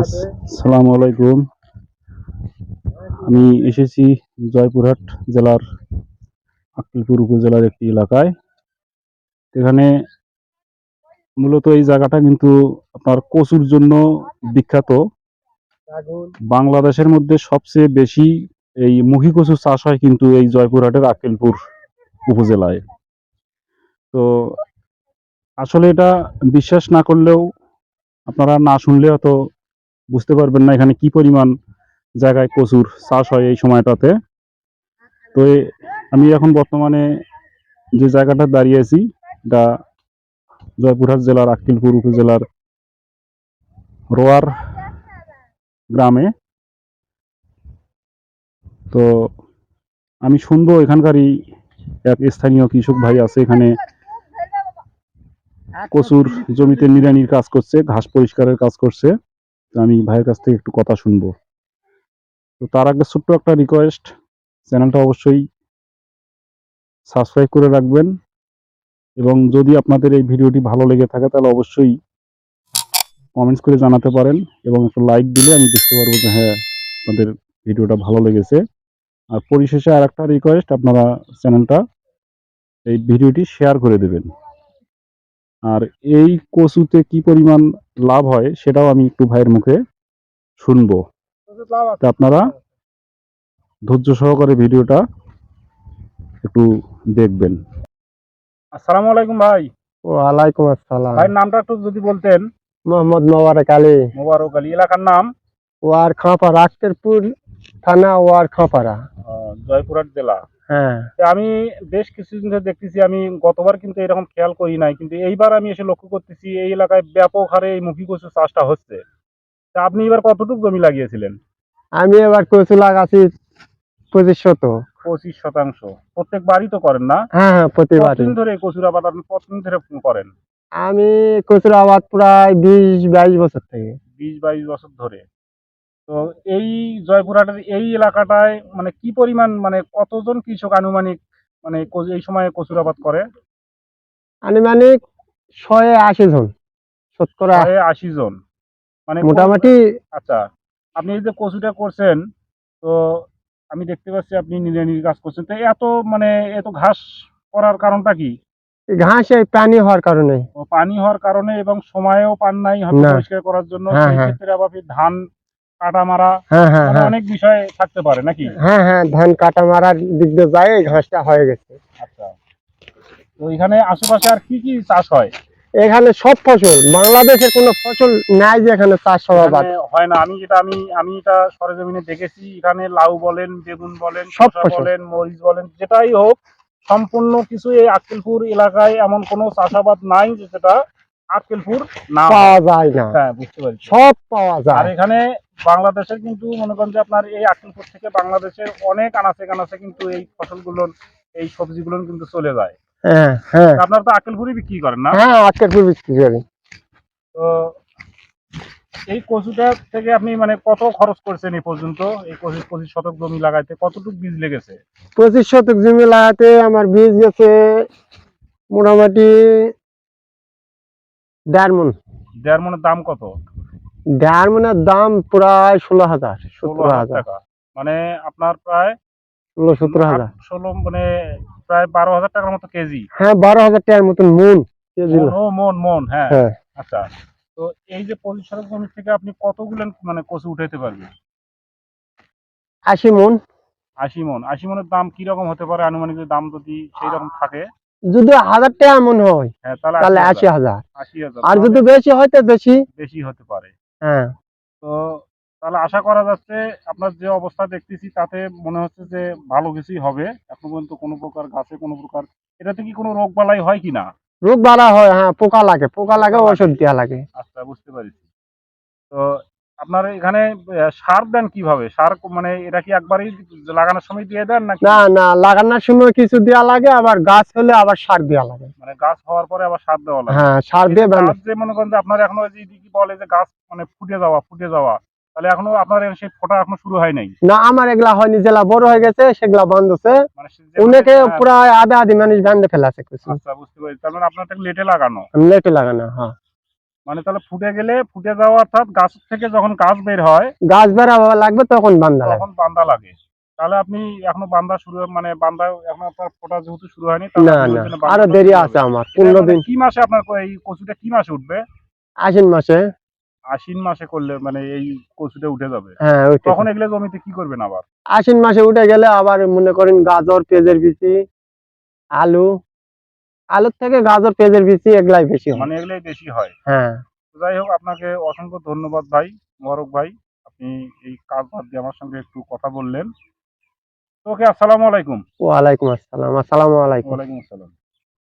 আসসালামু আলাইকুম। আমি এসেছি জয়পুরহাট জেলার আক্কেলপুর উপজেলার একটি এলাকায়। এখানে মূলত এই জায়গাটা কিন্তু আপনার কচুর জন্য বিখ্যাত। বাংলাদেশের মধ্যে সবচেয়ে বেশি এই মুখী কচু চাষ হয় কিন্তু এই জয়পুরহাটের আক্কেলপুর উপজেলায়। তো আসলে এটা বিশ্বাস না করলেও আপনারা না শুনলে হয়তো বুঝতে পারবেন না এখানে কি পরিমাণ জায়গায় কচুর চাষ হয় এই সময়টাতে। তো আমি এখন বর্তমানে যে জায়গাটা দাঁড়িয়ে আছি, এটা জয়পুরহাট জেলার আক্কিলপুর উপজেলার রোয়ার গ্রামে। তো আমি শুনব এখানকারই এক স্থানীয় কৃষক ভাই আছে এখানে। কচুর জমিতে নিড়ানির কাজ করছে ঘাস পরিষ্কারের কাজ করছে। তো আমি ভাইয়ের কাছ থেকে একটু কথা শুনব। তো তার আগে ছোট্ট একটা রিকোয়েস্ট চ্যানেলটা অবশ্যই সাবস্ক্রাইব করে রাখবেন। এবং যদি আপনাদের এই ভিডিওটি ভালো লেগে থাকে তাহলে অবশ্যই কমেন্টস করে জানাতে পারেন এবং একটা লাইক দিলে আমি বুঝতে পারব যে হ্যাঁ আপনাদের ভিডিওটা ভালো লেগেছে। আর পরিশেষে আর একটা রিকোয়েস্ট আপনারা চ্যানেলটা এই ভিডিওটি শেয়ার করে দেবেন। আর এই কচুতে কি পরিমাণ লাভ হয় সেটাও আমি একটু ভাইয়ের মুখে শুনব। তা আপনারা ধৈর্য সহকারে ভিডিওটা একটু দেখবেন। আসসালামু আলাইকুম ভাই। ওয়ালাইকুম আসসালাম। ভাইয়ের নামটা একটু যদি বলতেন। মোহাম্মদ মোবারক আলী। মোবারক আলী এলাকার নাম? ওয়ার খাঁপাড়া আক্তেরপুর থানা ওয়ার খাঁপাড়া। জয়পুরহাট জেলা। হ্যাঁ। আমি বেশ কিছুদিন ধরে দেখতেছি আমি গতবার কিন্তু এরকম খেয়াল করি নাই কিন্তু এইবার আমি এসে লক্ষ্য করতেছি এই এলাকায় ব্যাপক হারে এই মুখী কচু চাষটা হচ্ছে। তা আপনি এবার কতটুকু জমি লাগিয়েছিলেন? আমি এবার কচু লাগাছি পঁচিশ শত পঁচিশ শতাংশ। প্রত্যেক বাড়ি তো করেন না? হ্যাঁ হ্যাঁ ধরে কচুর আবাদ আপনি কতদিন ধরে করেন? আমি কচুর আবাদ প্রায় বিশ বাইশ বছর থেকে। বিশ বাইশ বছর ধরে। তো এই জয়পুরহাটের এই এলাকাটায় মানে কি পরিমাণ মানে কতজন কৃষক আনুমানিক মানে এই সময় কচুর আবাদ করে? আনুমানিক শয়ে আশি জন শতকরা আশি জন। মানে মোটামুটি আচ্ছা আপনি এই যে কচুটা করছেন তো আমি দেখতে পাচ্ছি আপনি নিড়ানির কাজ করছেন। তো এত মানে এত ঘাস করার কারণটা কি? ঘাস এই পানি হওয়ার কারণে। পানি হওয়ার কারণে এবং সময়ও পান নাই পরিষ্কার করার জন্য হ্যাঁ, সেই হ্যাঁ। ক্ষেত্রে আবার ধান কাটা মারা হ্যাঁ হ্যাঁ মানে হ্যাঁ। অনেক বিষয় থাকতে পারে নাকি? হ্যাঁ হ্যাঁ ধান কাটা মারার দিক দিয়ে যায় এই ঘাসটা হয়ে গেছে। আচ্ছা। তো এখানে আশেপাশে আর কি কি চাষ হয়? এখানে সব ফসল বাংলাদেশের কোনো ফসল নাই যে এখানে চাষ হওয়া বাদ। হয় না আমি যেটা আমি আমি এটা সরেজমিনে দেখেছি এখানে লাউ বলেন বেগুন বলেন সব বলেন মরিচ বলেন যেটাই হোক সম্পূর্ণ কিছু এই আক্কেলপুর এলাকায় এমন কোনো চাষাবাদ নাই যে যেটা আক্কেলপুর না পাওয়া যায় না। হ্যাঁ বুঝতে পারছি। সব পাওয়া আর এখানে বাংলাদেশের কিন্তু মনে করেন যে আপনার এই আক্কেলপুর থেকে বাংলাদেশের অনেক আনাচে কানাচে কিন্তু এই ফসলগুলো এই সবজিগুলো কিন্তু চলে যায়। হ্যাঁ হ্যাঁ। আপনারা তো আক্কেলপুরই বিক্রি করেন না? হ্যাঁ আজকের বিক্রি করি। তো এই কচুটা থেকে আপনি মানে কত খরচ করছেন এই পর্যন্ত? এই পঁচিশ পঁচিশ শতক জমি লাগাইতে কতটুকু বীজ লেগেছে? পঁচিশ শতক জমি লাগাতে আমার বীজ গেছে মোটামুটি দেড় দাম কত? দেড় দাম প্রায় ষোলো হাজার সতেরো মানে আপনার প্রায় ষোলো সতেরো হাজার। ষোলো মানে প্রায় বারো হাজার টাকার মতো কেজি। হ্যাঁ বারো হাজার টাকার মতন মন কেজি ও মন মন হ্যাঁ। হ্যাঁ। আচ্ছা তো এই যে পঁচিশ শতক জমি থেকে আপনি কতগুলো মানে কচু উঠাইতে পারবেন? আশি মন। আশি মন। আশি মনের দাম কি রকম হতে পারে? আনুমানিক দাম যদি সেই রকম থাকে। যদি হাজার টাকা মন হয় হ্যাঁ তাহলে আশি হাজার। আর যদি বেশি হয় তো বেশি। বেশি হতে পারে। হ্যাঁ। তো তাহলে আশা করা যাচ্ছে আপনার যে অবস্থা দেখতেছি তাতে মনে হচ্ছে যে ভালো কিছুই হবে। এখন পর্যন্ত কোনো প্রকার গাছে কোনো প্রকার এটাতে কি কোনো রোগ বালাই হয় কি না? রোগ বাড়া হয় হ্যাঁ পোকা লাগে। পোকা লাগে পোকা লাগে। ওষুধ দেওয়া লাগে। আচ্ছা বুঝতে পারছি। তো আপনার এখানে সার দেন কীভাবে? সার মানে এটা কি একবারই লাগানোর সময় দিয়ে দেন নাকি? না না লাগানোর সময় কিছু দেওয়া লাগে আবার গাছ হলে আবার সার দেওয়া লাগে। মানে গাছ হওয়ার পরে আবার সার দেওয়া লাগে। হ্যাঁ সার দিয়ে গাছ যে মনে করেন যে আপনার এখনও যে কি বলে যে গাছ মানে ফুটে যাওয়া ফুটে যাওয়া তাহলে এখনও আপনার সেই ফোটা এখনও শুরু হয় নাই? না আমার এগুলা হয়নি যেগুলা বড় হয়ে গেছে সেগুলা বান্ধছে মানে সে যে- অনেকে প্রায় আধা আধি মানুষ বান্ধে ফেলাছে আচ্ছা বুঝতে পারছি। তার মানে আপনারটা লেটে লাগানো। লেটে লাগানো হ্যাঁ। মানে তাহলে ফুটে গেলে ফুটে যাওয়া অর্থাৎ গাছ থেকে যখন গাছ বের হয় গাছ বেড়াবা লাগবে তখন বান্ধা লাগবে তখন বান্দা লাগে। তাহলে আপনি এখনও বান্দা শুরু মানে বান্দা এখন আপনার ফোটা যেহেতু শুরু হয়নি আরও দেরি আছে আমার পনেরো দিন। কি মাসে আপনার এই কচুটা কি মাসে উঠবে? আশ্বিন মাসে। আশ্বিন মাসে করলে মানে এই কচুটা উঠে যাবে। হ্যাঁ তখন এগুলো জমিতে কি করবেন আবার? আশ্বিন মাসে উঠে গেলে আবার মনে করেন গাজর পেঁয়াজের বিচি আলু আলুর থেকে গাজর পেঁয়াজের বেশি এগুলাই বেশি হয়। মানে এগুলোই বেশি হয়। হ্যাঁ। যাই হোক আপনাকে অসংখ্য ধন্যবাদ ভাই মোবারক ভাই। আপনি এই কাজ বাদ দিয়ে আমার সঙ্গে একটু কথা বললেন। ওকে আসসালামু আলাইকুম। ওয়ালাইকুম আসসালাম। আসসালামু আলাইকুম। ওয়ালাইকুম আসসালাম।